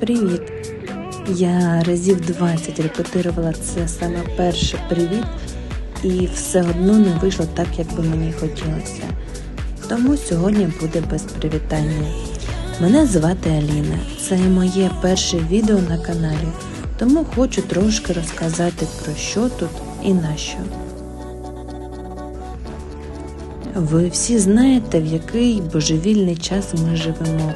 Привіт! Я разів 20 репетирувала це саме перше привіт, і все одно не вийшло так, як би мені хотілося. Тому сьогодні буде без привітання. Мене звати Аліна. Це моє перше відео на каналі, тому хочу трошки розказати про що тут і на що. Ви всі знаєте, в який божевільний час ми живемо.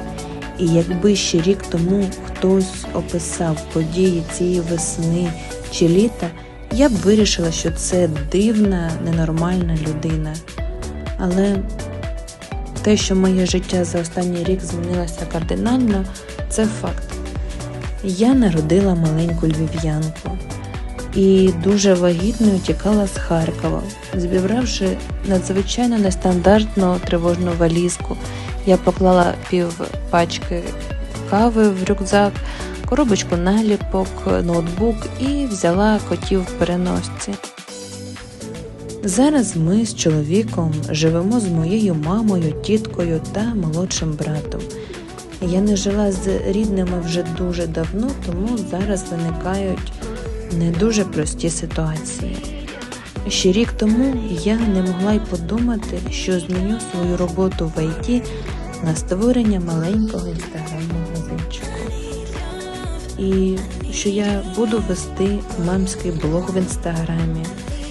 І якби ще рік тому хтось описав події цієї весни чи літа, я б вирішила, що це дивна, ненормальна людина. Але те, що моє життя за останній рік змінилося кардинально, це факт. Я народила маленьку львів'янку і дуже вагітною тікала з Харкова, зібравши надзвичайно нестандартну тривожну валізку. Я поклала пів пачки кави в рюкзак, коробочку наліпок, ноутбук і взяла котів в переносці. Зараз ми з чоловіком живемо з моєю мамою, тіткою та молодшим братом. Я не жила з рідними вже дуже давно, тому зараз виникають не дуже прості ситуації. Ще рік тому я не могла й подумати, що зміню свою роботу в ІТ на створення маленького інстаграм-магазинчику. І що я буду вести мамський блог в інстаграмі,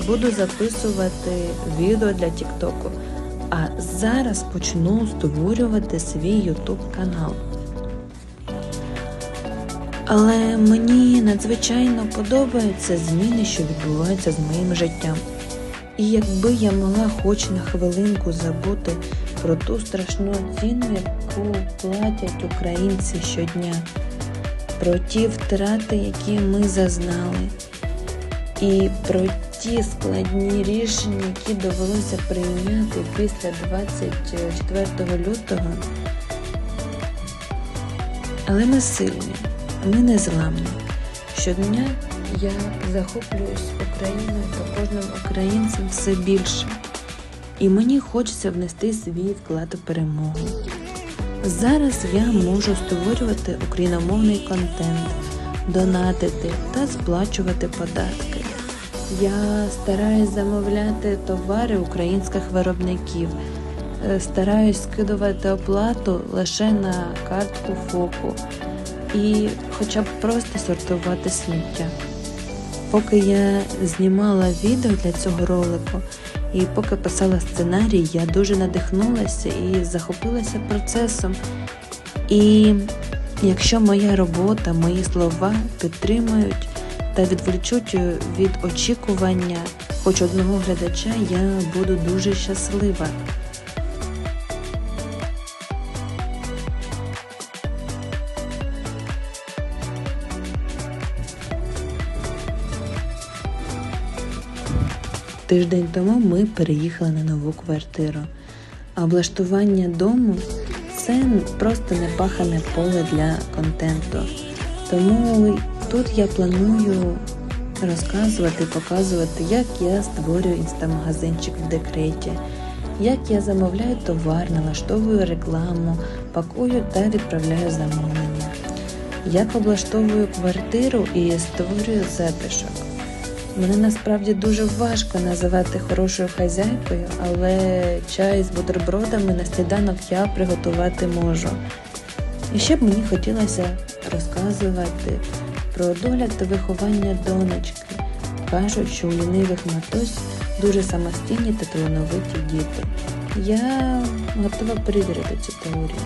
буду записувати відео для Тіктоку, а зараз почну створювати свій ютуб канал. Але мені надзвичайно подобаються зміни, що відбуваються з моїм життям. І якби я могла хоч на хвилинку забути про ту страшну ціну, яку платять українці щодня, про ті втрати, які ми зазнали, і про ті складні рішення, які довелося прийняти після 24 лютого. Але ми сильні, ми незламні. Щодня я захоплююсь Україною та кожним українцем все більше, і мені хочеться внести свій вклад у перемогу. Зараз я можу створювати україномовний контент, донатити та сплачувати податки. Я стараюсь замовляти товари українських виробників, е, стараюсь скидувати оплату лише на картку ФОПу і хоча б просто сортувати сміття. Поки я знімала відео для цього ролику і поки писала сценарій, я дуже надихнулася і захопилася процесом. І якщо моя робота, мої слова підтримують та відволічуть від очікування хоч одного глядача, я буду дуже щаслива. Тиждень тому ми переїхали на нову квартиру. А облаштування дому це просто непахане поле для контенту. Тому тут я планую розказувати, показувати, як я створюю інстамагазинчик в декреті, як я замовляю товар, налаштовую рекламу, пакую та відправляю замовлення, як облаштовую квартиру і створюю затишок. Мене насправді дуже важко називати хорошою хазяйкою, але чай з бутербродами на сніданок я приготувати можу. І ще б мені хотілося розказувати про догляд та виховання донечки. Кажуть, що у лінивих матусь дуже самостійні та талановиті діти. Я готова перевірити цю теорію.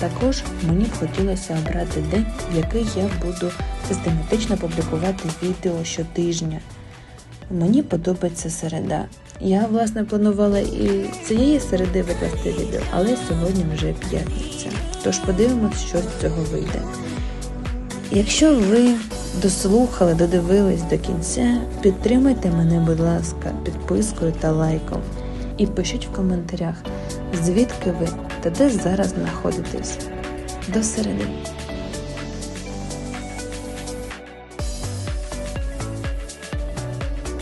Також мені б хотілося обрати день, в який я буду систематично публікувати відео щотижня. Мені подобається середа. Я, власне, планувала і цієї середи викласти відео, але сьогодні вже п'ятниця. Тож подивимось, що з цього вийде. Якщо ви дослухали, додивились до кінця, підтримайте мене, будь ласка, підпискою та лайком. І пишіть в коментарях, звідки ви та де зараз знаходитесь. До середи.